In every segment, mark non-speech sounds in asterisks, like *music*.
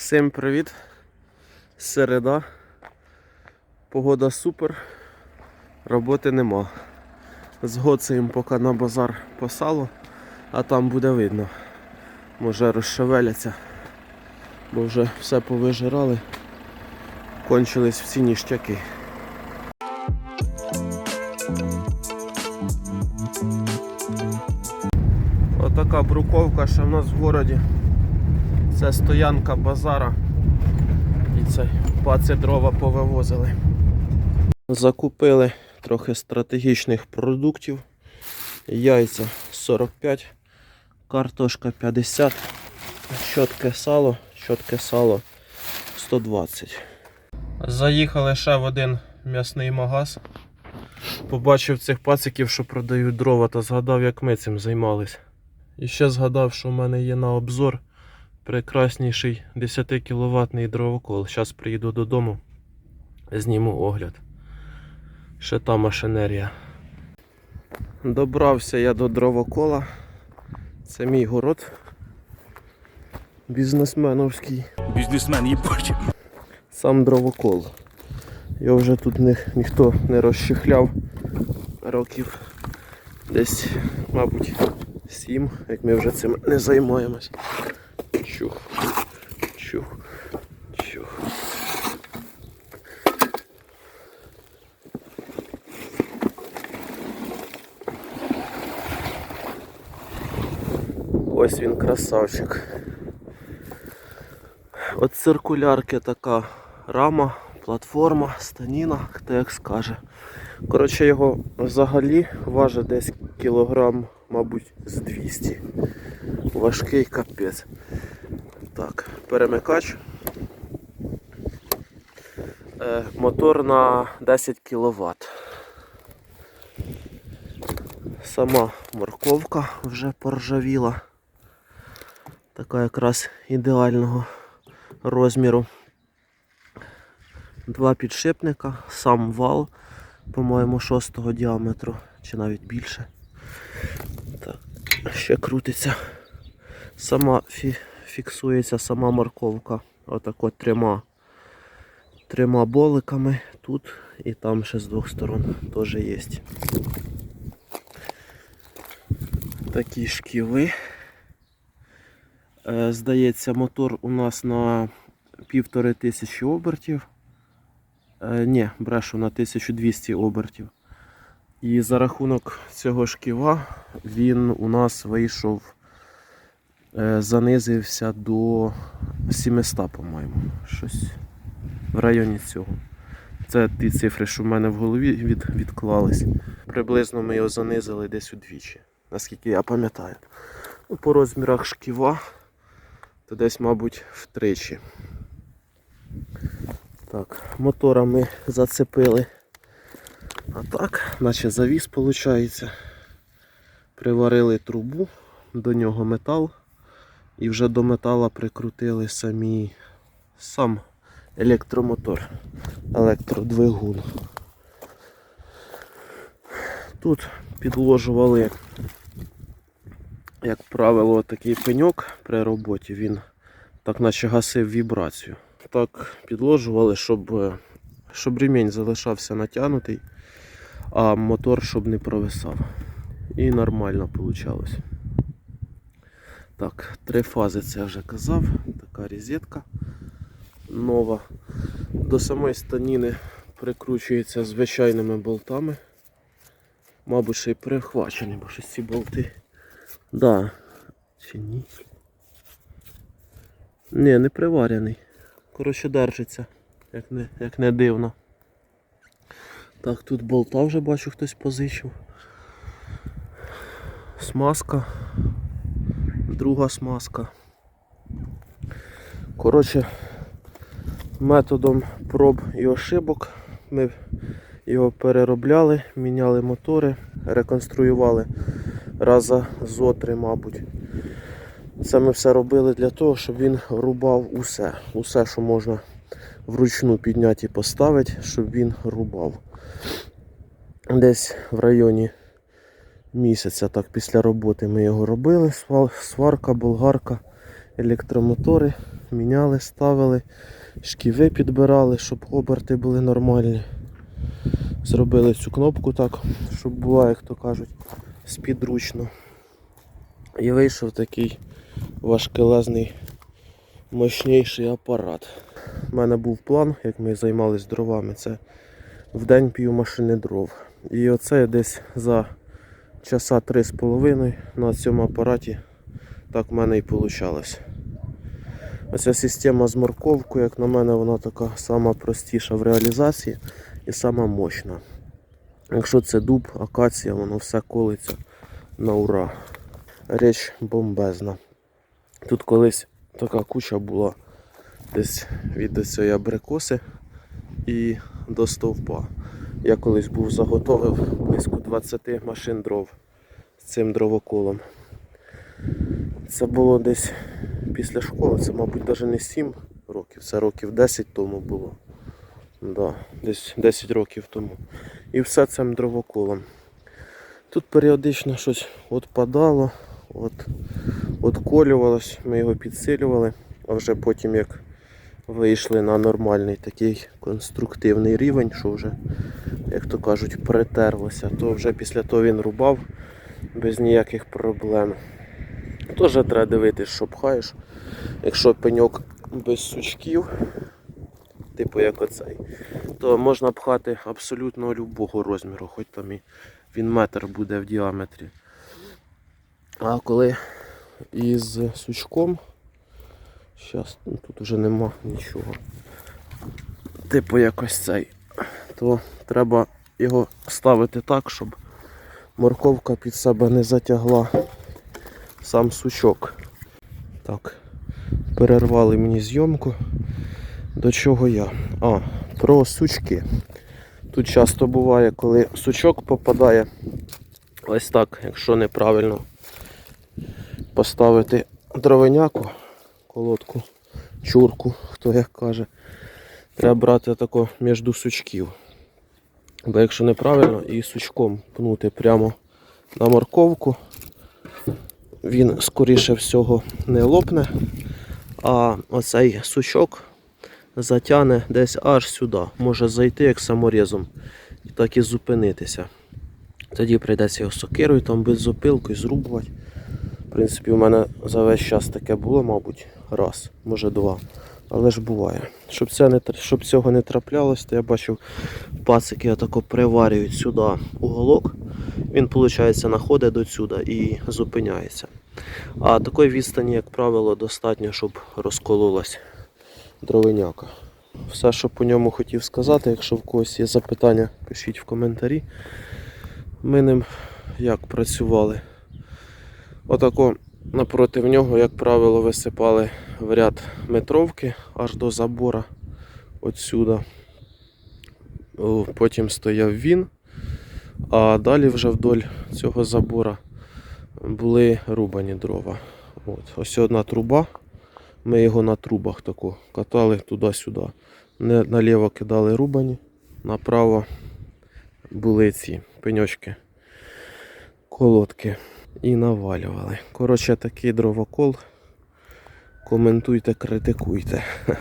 Всім привіт! Середа. Погода супер. Роботи нема. Згоцаємо поки на базар по салу, а там буде видно. Може розшевеляться, бо вже все повижирали. Кончились всі ніштяки. Отака бруковка ще в нас в городі. Це стоянка базара. І це паци дрова повивозили. Закупили трохи стратегічних продуктів. Яйця 45, картошка 50, чотке сало, чотке сало 120. Заїхали ще в один м'ясний магаз. Побачив цих пациків, що продають дрова, та згадав, як ми цим займались. І ще згадав, що в мене є на обзор прекрасніший 10 кВт дровокол. Зараз приїду додому, зніму огляд. Ще та машинерія. Добрався я до дровокола. Це мій город. Бізнесменовський. Бізнесмен їбачив. Сам дровокол. Його вже тут ні, ніхто не розчехляв років десь, мабуть, сім, як ми вже цим не займаємось. Чух, чух, чух. Ось він красавчик. От циркулярки така рама, платформа, станіна, хто як скаже. Коротше, його взагалі важить десь кілограм, мабуть, з 200. Важкий капець. Так, перемикач. Е, мотор на 10 кВт. Сама морковка вже поржавіла. Така якраз ідеального розміру. Два підшипника, сам вал, по-моєму, 6 діаметру, чи навіть більше. Так, ще крутиться. Сама фі фіксується сама морковка. Отак от трьома, трьома боликами тут і там ще з двох сторон теж є. Такі шківи. Е, Здається, мотор у нас на півтори тисячі обертів. Е, ні, брешу на 1200 обертів. І за рахунок цього шківа він у нас вийшов, занизився до 700, по-моєму. Щось в районі цього. Це ті цифри, що в мене в голові від, відклались. Приблизно ми його занизили десь удвічі, наскільки я пам'ятаю. Ну, по розмірах шківа то десь, мабуть, втричі. Так, мотора ми зацепили. А так, наче завіс виходить. Приварили трубу, до нього метал. І вже до метала прикрутили самі сам електромотор, електродвигун. Тут підложували як правило, такий пеньок при роботі, він так наче гасив вібрацію. Так підложували, щоб, щоб ремінь залишався натягнутий, а мотор щоб не провисав. І нормально вийшло. Так, три фази це я вже казав. Така розетка нова. До самої станіни прикручується звичайними болтами. Мабуть, ще й перехвачені, бо щось ці болти. Да. Чи ні? Ні, не приварений. Коротше, держиться, як не, як не дивно. Так, тут болта вже бачу хтось позичив. Смазка. Друга смазка. Коротше, методом проб і ошибок ми його переробляли, міняли мотори, реконструювали раза зо три, мабуть. Це ми все робили для того, щоб він рубав усе. Усе, що можна вручну підняти і поставити, щоб він рубав. Десь в районі місяця так після роботи ми його робили. Сварка, болгарка, електромотори міняли, ставили, шківи підбирали, щоб оберти були нормальні. Зробили цю кнопку так, щоб була, як то кажуть, спідручно. І вийшов такий важкелезний, мощніший апарат. У мене був план, як ми займалися дровами, це в день пів машини дров. І оце десь за часа три з половиною на цьому апараті так в мене і вийшло. Оця система з морковкою, як на мене, вона така сама простіша в реалізації і сама мощна. Якщо це дуб, акація, воно все колиться на ура. Річ бомбезна. Тут колись така куча була десь від цієї абрикоси і до стовпа. Я колись був заготовив близько 20 машин дров з цим дровоколом. Це було десь після школи, це, мабуть, навіть не 7 років, це років 10 тому було. Да, десь 10 років тому. І все цим дровоколом. Тут періодично щось отпадало, от, отколювалось, ми його підсилювали, а вже потім як вийшли на нормальний такий конструктивний рівень, що вже, як то кажуть, притерлося, то вже після того він рубав без ніяких проблем. Теж треба дивитися, що пхаєш. Якщо пеньок без сучків, типу як оцей, то можна пхати абсолютно любого розміру, хоч там і він метр буде в діаметрі. А коли із сучком, зараз ну, тут вже нема нічого. Типу якось цей, то треба його ставити так, щоб морковка під себе не затягла сам сучок. Так, перервали мені зйомку. До чого я? А, про сучки. Тут часто буває, коли сучок попадає ось так, якщо неправильно поставити дровеняку, колодку, чурку, хто як каже, треба брати тако між сучків. Бо якщо неправильно і сучком пнути прямо на морковку, він скоріше всього не лопне, а оцей сучок затягне десь аж сюди. Може зайти як саморізом так і зупинитися. Тоді прийдеться його сокирою там беззупилкою зрубувати. В принципі, у мене за весь час таке було, мабуть, раз, може два. Але ж буває. Щоб, це не, щоб цього не траплялось, то я бачив пацики отако приварюють сюди уголок. Він, виходить, знаходить до сюди і зупиняється. А такої відстані, як правило, достатньо, щоб розкололась дровиняка. Все, що по ньому хотів сказати, якщо в когось є запитання, пишіть в коментарі. Ми ним як працювали. Отако напроти нього, як правило, висипали в ряд метровки аж до забора отсюда. Потім стояв він, а далі вже вдоль цього забора були рубані дрова. От. Ось одна труба. Ми його на трубах таку катали туди-сюди. Наліво кидали рубані, направо були ці пеньочки, колодки і навалювали. Коротше, такий дровокол. Коментуйте, критикуйте. *laughs*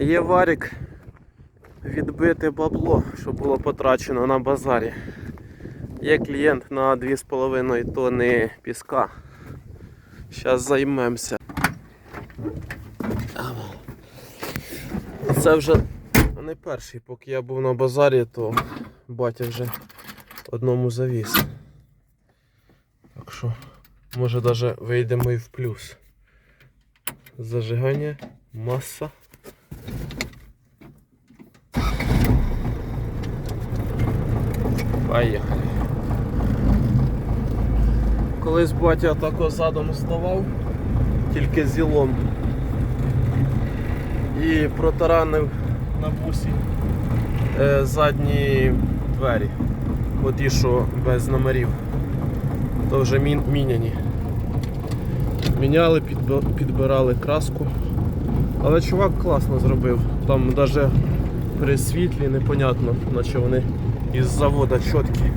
Є варік відбити бабло, що було потрачено на базарі. Є клієнт на 2,5 тонни піска. Зараз займемося. Це вже не перший, поки я був на базарі, то батя вже одному завіз. Так що, може навіть вийдемо і в плюс. Зажигання, маса. Поїхали. Колись батя тако задом ставав, тільки зілом. І протаранив на бусі е, задні двері. Оті, що без номерів. То вже мін, міняні. Міняли, підбирали краску. Але чувак класно зробив. Там навіть при світлі непонятно, наче вони із завода чіткі.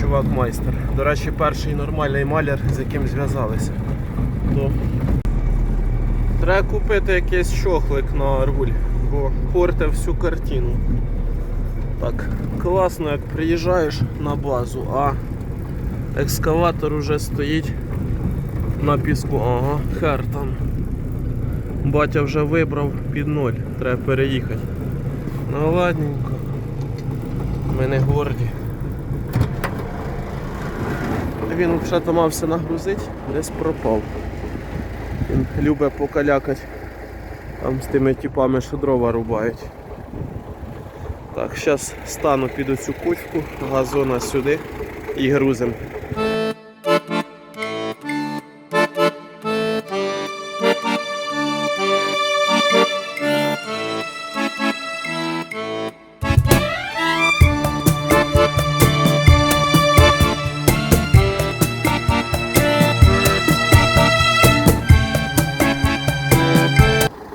Чувак майстер. До речі, перший нормальний маляр, з яким зв'язалися. То Треба купити якийсь щохлик на руль, бо порте всю картину. Так, класно, як приїжджаєш на базу, а екскаватор уже стоїть на піску. Ага, хер там. Батя вже вибрав під ноль, треба переїхати. Ну ладненько. Ми не горді. Він взагалі мався нагрузити, десь пропав. Він любить покалякати там з тими типами, що дрова рубають. Так, зараз стану під оцю кучку, газона сюди і грузим.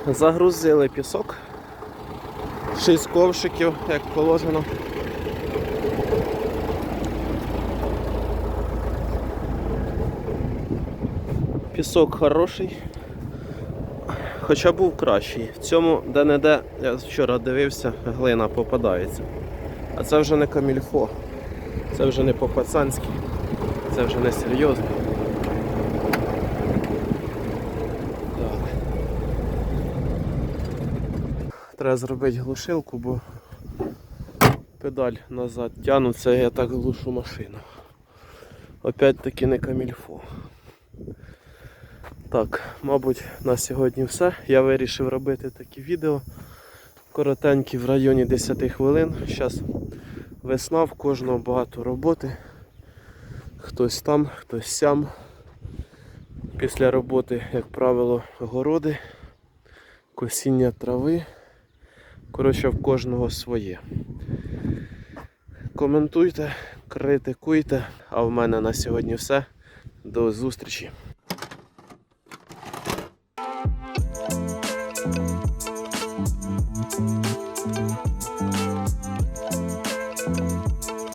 Загрузили пісок. Шість ковшиків, як положено. Пісок хороший, хоча був кращий. В цьому де-не-де, я вчора дивився, глина попадається. А це вже не камільфо, це вже не по-пацанськи, це вже не серйозно. Треба зробити глушилку, бо педаль назад тягну, це я так глушу машину. Опять таки не камільфо. Так, мабуть, на сьогодні все. Я вирішив робити такі відео. Коротенькі в районі 10 хвилин. Зараз весна, в кожного багато роботи. Хтось там, хтось сям. Після роботи, як правило, городи, косіння трави. Коротше, в кожного своє. Коментуйте, критикуйте. А в мене на сьогодні все. До зустрічі.